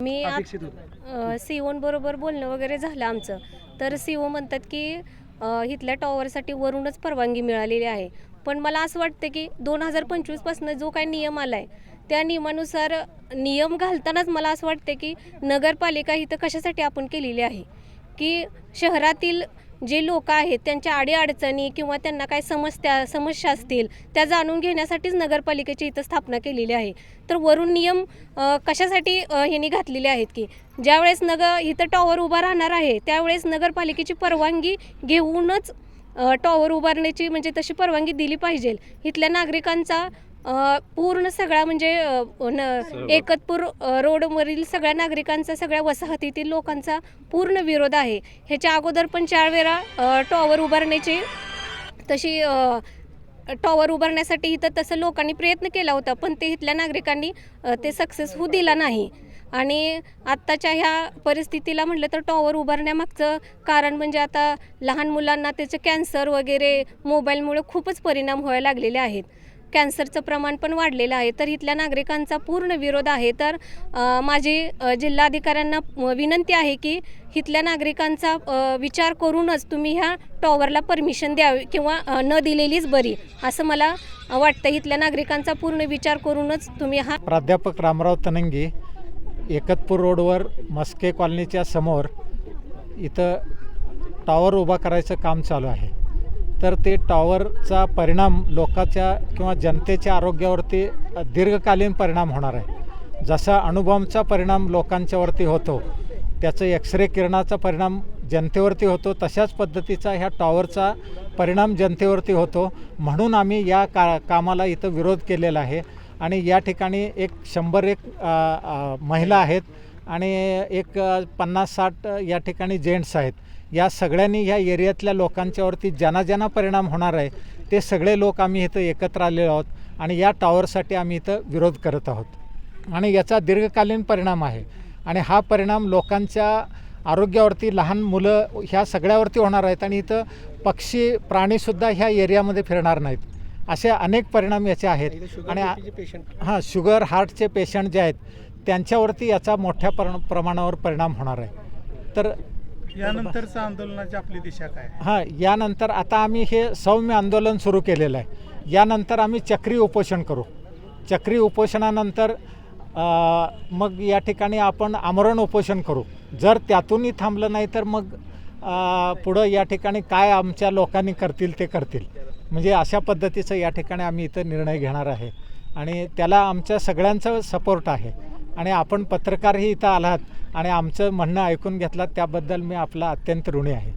मी सीओन बरोबर बोलणं वगैरे झालं आमचं. तर सीओ म्हणतात की इथल्या टॉवरसाठी वरूनच परवानगी मिळालेली आहे. पण मला असं वाटतं की दोन हजार पंचवीसपासून जो काही नियम आला आहे त्या नियमानुसार नियम घालतानाच मला असं वाटतं की नगरपालिका इथं कशासाठी आपण केलेली आहे? की शहरातील जे लोक आहेत त्यांच्या अडीअडचणी किंवा त्यांना काय समस्या समस्या असतील त्या जाणून घेण्यासाठीच नगरपालिकेची इथं स्थापना केलेली आहे. तर वरून नियम कशासाठी ह्यांनी घातलेले आहेत की ज्यावेळेस नगर इथं टॉवर उभा राहणार आहे त्यावेळेस नगरपालिकेची परवानगी घेऊनच टॉवर उभारण्याची म्हणजे तशी परवानगी दिली पाहिजे. इथल्या नागरिकांचा पूर्ण सगळा म्हणजे एकतपूर रोडवरील सगळ्या नागरिकांचा सगळ्या वसाहतीतील लोकांचा पूर्ण विरोध आहे. ह्याच्या अगोदर पण चार वेळा टॉवर उभारण्याची तशी टॉवर उभारण्यासाठी इथं तसं लोकांनी प्रयत्न केला होता पण ते इथल्या नागरिकांनी ते सक्सेस होऊ दिला नाही. आणि आत्ताच्या ह्या परिस्थितीला म्हटलं तर टॉवर उभारण्यामागचं कारण म्हणजे आता लहान मुलांना त्याचं कॅन्सर वगैरे मोबाईलमुळे खूपच परिणाम व्हायला लागलेले आहेत. कॅन्सरचं प्रमाण पण वाढलेलं आहे. तर इथल्या नागरिकांचा पूर्ण विरोध आहे. तर माझी जिल्हाधिकाऱ्यांना विनंती आहे की इथल्या नागरिकांचा विचार करूनच तुम्ही ह्या टॉवरला परमिशन द्यावी किंवा न दिलेलीच बरी असं मला वाटतं. इथल्या नागरिकांचा पूर्ण विचार करूनच तुम्ही हा प्राध्यापक रामराव तनंगे एकतपूर रोडवर मस्के कॉलनीच्या समोर इथं टॉवर उभा करायचं काम चालू आहे. तर ते टॉवरचा परिणाम लोकाच्या किंवा जनतेच्या आरोग्यावरती दीर्घकालीन परिणाम होणार आहे. जसा अणुबॉम्बचा परिणाम लोकांच्यावरती होतो त्याचं एक्सरे किरणाचा परिणाम जनतेवरती होतो तशाच पद्धतीचा ह्या टॉवरचा परिणाम जनतेवरती होतो. म्हणून आम्ही या का कामाला इथं विरोध केलेला आहे. आणि या ठिकाणी एक शंभर एक महिला आहेत आणि एक पन्नास साठ या ठिकाणी जेंट्स आहेत. या सगळ्यांनी ह्या एरियातल्या लोकांच्यावरती ज्यांना ज्यांना परिणाम होणार आहे ते सगळे लोक आम्ही इथं एकत्र आलेलो आहोत आणि या टॉवरसाठी आम्ही इथं विरोध करत आहोत. आणि याचा दीर्घकालीन परिणाम आहे. आणि हा परिणाम लोकांच्या आरोग्यावरती लहान मुलं ह्या सगळ्यावरती होणार आहेत आणि इथं पक्षी प्राणीसुद्धा ह्या एरियामध्ये फिरणार नाहीत. असे अनेक परिणाम याचे आहेत. आणि हां शुगर हार्टचे पेशंट जे आहेत त्यांच्यावरती याचा मोठ्या पर प्रमाणावर परिणाम होणार आहे. तर यानंतरचं आंदोलनाची आपली दिशा काय? हां यानंतर आता आम्ही हे सौम्य आंदोलन सुरू केलेलं आहे. यानंतर आम्ही चक्री उपोषण करू. चक्री उपोषणानंतर मग या ठिकाणी आपण आमरण उपोषण करू. जर त्यातूनही थांबलं नाही तर मग पुढं या ठिकाणी काय आमच्या लोकांनी करतील ते करतील. म्हणजे अशा पद्धतीचं या ठिकाणी आम्ही इथं निर्णय घेणार आहे. आणि त्याला आमच्या सगळ्यांचा सपोर्ट आहे. आणि आपण पत्रकारही इथं आलात आणि आमचं म्हणणं ऐकून घेतलात त्याबद्दल मी आपला अत्यंत ऋणी आहे.